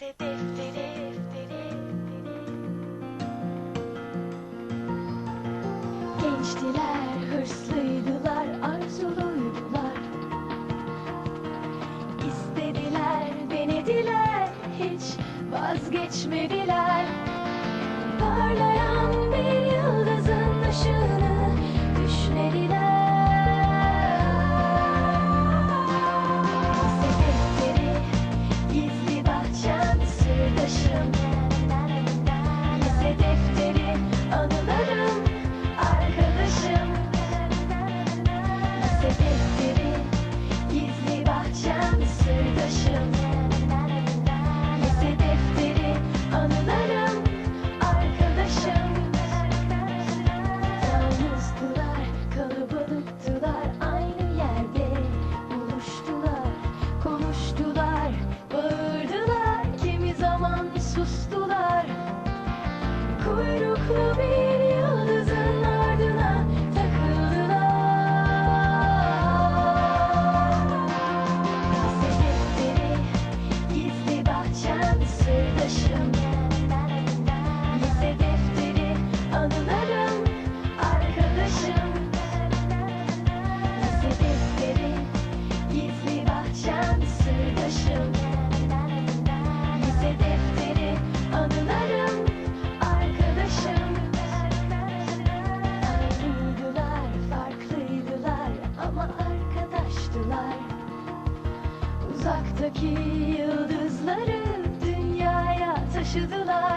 Defteri, defteri, Gençtiler, hırslıydılar, arzuluydular. İstediler, denediler, hiç vazgeçmediler. Parlayan bir yıldızın ışığını düşlediler. Uzaktaki yıldızları dünyaya taşıdılar.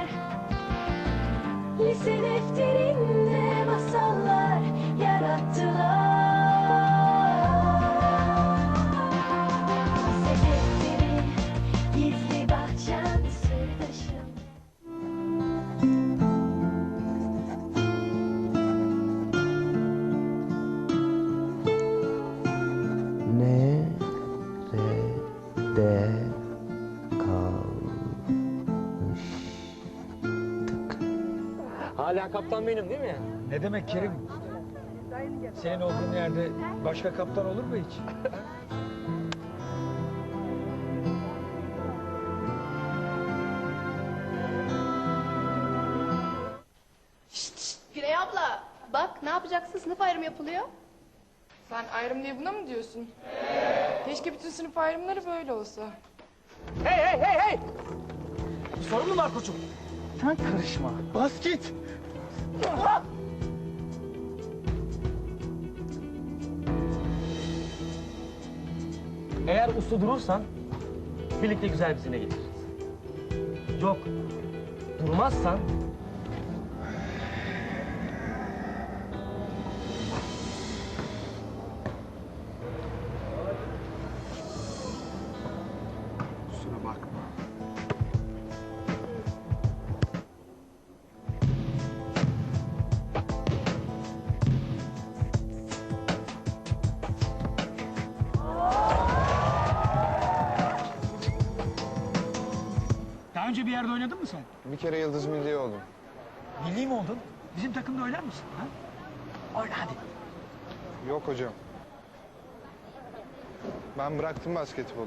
Hala kaptan benim değil mi? Ne demek Kerim? Senin olduğun yerde başka kaptan olur mu hiç? Güney abla bak ne yapacaksın sınıf ayrımı yapılıyor. Sen ayrım diye buna mı diyorsun? Keşke bütün sınıf ayrımları böyle olsa. Hey hey hey hey! Sorun mu var koçum? Sen karışma. Bas git. Eğer uslu durursan birlikte güzel bir sene geçiririz. Yok, durmazsan Kusura bakma. Daha önce bir yerde oynadın mı sen? Bir kere Yıldız Milli oldum. Milli mi oldun? Bizim takımda oynar mısın? Ha? Oyna hadi. Yok hocam. Ben bıraktım basketbolu.